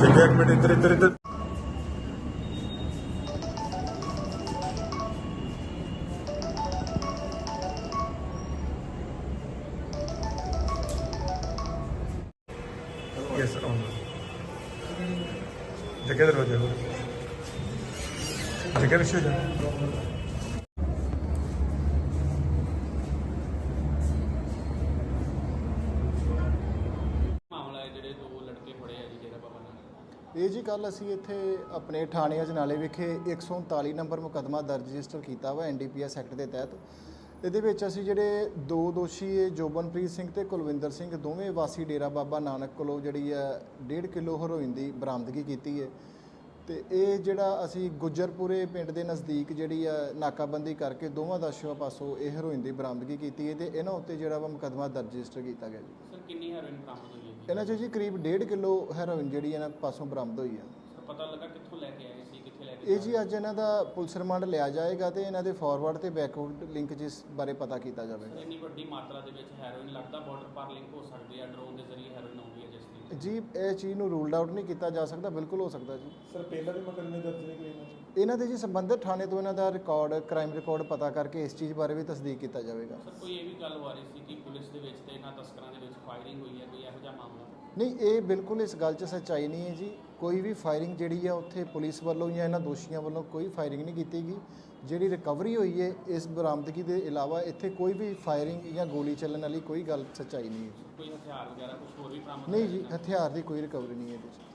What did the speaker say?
चलिए एक मिनट इधर इधर इधर यस जगह दरवाजा जगह रखिए ਇਹ ਜੀ ਕੱਲ ਅਸੀਂ ਇੱਥੇ ਆਪਣੇ ਥਾਣੇ ਅਜਨਾਲੇ ਵਿਖੇ 139 ਨੰਬਰ ਮੁਕੱਦਮਾ ਦਰਜ ਰਜਿਸਟਰ ਕੀਤਾ ਵਾ ਐਨਡੀਪੀਐਸ ਐਕਟ ਦੇ ਤਹਿਤ। ਇਹਦੇ ਵਿੱਚ ਅਸੀਂ ਜਿਹੜੇ ਦੋ ਦੋਸ਼ੀ ਇਹ ਜੋਬਨਪ੍ਰੀਤ ਸਿੰਘ ਤੇ ਕੁਲਵਿੰਦਰ ਸਿੰਘ, ਦੋਵੇਂ ਵਾਸੀ ਡੇਰਾ ਬਾਬਾ ਨਾਨਕ ਕੋਲੋਂ ਜਿਹੜੀ ਹੈ 1.5 ਕਿਲੋ ਹੈਰੋਇਨ ਦੀ ਬਰਾਮਦਗੀ ਕੀਤੀ ਹੈ। ਤੇ ਇਹ ਜਿਹੜਾ ਅਸੀਂ ਗੁੱਜਰਪੁਰੇ ਪਿੰਡ ਦੇ ਨਜ਼ਦੀਕ ਜਿਹੜੀ ਆ ਨਾਕਾਬੰਦੀ ਕਰਕੇ ਦੋਵਾਂ ਦਾਸ਼ੀਆਂ ਪਾਸੋਂ ਇਹ ਹੈਰੋਇਨ ਦੀ ਬਰਾਮਦਗੀ ਕੀਤੀ ਹੈ ਤੇ ਇਹਨਾਂ ਉੱਤੇ ਜਿਹੜਾ ਵਾ ਮੁਕੱਦਮਾ ਦਰਜ ਰਜਿਸਟਰ ਕੀਤਾ ਗਿਆ ਜੀ। ਸਰ ਕਿੰਨੀ ਹੈਰੋਇਨ ਬਰਾਮਦ ਹੋਈ ਹੈ ਜੀ? ਇਹਨਾਂ 'ਚ ਜੀ ਕਰੀਬ 1.5 ਕਿਲੋ ਹੈਰੋਇਨ ਜਿਹੜੀ ਇਹਨਾਂ ਪਾਸੋਂ ਬਰਾਮਦ ਹੋਈ ਹੈ। ਸਰ ਪਤਾ ਲੱਗਾ ਕਿੱਥੋਂ ਲੈ ਕੇ ਆਏ ਸੀ ਕਿੱਥੇ ਲੈ ਕੇ ਇਹ ਜੀ ਅੱਜ ਇਹਨਾਂ ਦਾ ਪੁਲਿਸ ਰਿਮਾਂਡ ਲਿਆ ਜਾਏਗਾ ਤੇ ਇਹਨਾਂ ਦੇ ਫਾਰਵਰਡ ਤੇ ਬੈਕਵਰਡ ਲਿੰਕ ਜਿਸ ਬਾਰੇ ਪਤਾ ਕੀਤਾ ਜਾਵੇਗਾ। ਇੰਨੀ ਵੱਡੀ ਮਾਤਰਾ ਦੇ ਵਿੱਚ ਹੈਰੋਇਨ ਲੱਗਦਾ ਬਾਰਡਰ ਪਾਰ ਲਿੰਕ ਹੋ ਸਕਦੀ ਹੈ ਡਰੋਨ ਦੇ ਜ਼ਰੀਏ ਹੈਰੋਇਨ ਜੀ ਇਹ ਚੀਜ਼ ਨੂੰ ਰੂਲਡ ਆਊਟ ਨਹੀਂ ਕੀਤਾ ਜਾ ਸਕਦਾ ਬਿਲਕੁਲ ਹੋ ਸਕਦਾ ਜੀ। ਸਰ ਪਹਿਲਾਂ ਵੀ ਮੁਕੱਦਮੇ ਦਰਜ ਨੇ ਕੋਈ ਇਹਨਾਂ 'ਚ ਇਹਨਾਂ ਦੇ ਜੀ ਸੰਬੰਧਿਤ ਥਾਣੇ ਤੋਂ ਇਹਨਾਂ ਦਾ ਰਿਕਾਰਡ ਕ੍ਰਾਈਮ ਰਿਕਾਰਡ ਪਤਾ ਕਰਕੇ ਇਸ ਚੀਜ਼ ਬਾਰੇ ਵੀ ਤਸਦੀਕ ਕੀਤਾ ਜਾਵੇਗਾ। ਸਰ ਕੋਈ ਇਹ ਵੀ ਗੱਲ ਰਹੀ ਸੀ ਕਿ ਪੁਲਿਸ ਦੇ ਵਿੱਚ ਤੇ ਇਹਨਾਂ ਤਸਕਰਾਂ ਦੇ ਵਿੱਚ ਫਾਇਰਿੰਗ ਹੋਈ ਹੈ ਕੋਈ ਇਹੋ ਜਿਹਾ ਮਾਮਲਾ? ਨਹੀਂ ਇਹ ਬਿਲਕੁਲ ਇਸ ਗੱਲ 'ਚ ਸੱਚਾਈ ਨਹੀਂ ਹੈ ਜੀ। ਕੋਈ ਵੀ ਫਾਇਰਿੰਗ ਜਿਹੜੀ ਆ ਉੱਥੇ ਪੁਲਿਸ ਵੱਲੋਂ ਜਾਂ ਇਹਨਾਂ ਦੋਸ਼ੀਆਂ ਵੱਲੋਂ ਕੋਈ ਫਾਇਰਿੰਗ ਨਹੀਂ ਕੀਤੀ ਗਈ। ਜਿਹੜੀ ਰਿਕਵਰੀ ਹੋਈ ਹੈ ਇਸ ਬਰਾਮਦਗੀ ਦੇ ਇਲਾਵਾ ਇੱਥੇ ਕੋਈ ਵੀ ਫਾਇਰਿੰਗ ਜਾਂ ਗੋਲੀ ਚੱਲਣ ਵਾਲੀ ਕੋਈ ਗੱਲ ਸੱਚਾਈ ਨਹੀਂ ਹੈ ਕੋਈ ਹਥਿਆਰ ਵਗੈਰਾ ਕੁਝ ਹੋਰ ਵੀ ਬਰਾਮਦ ਨਹੀਂ ਜੀ? ਹਥਿਆਰ ਦੀ ਕੋਈ ਰਿਕਵਰੀ ਨਹੀਂ ਹੈ ਇਹਦੇ 'ਚ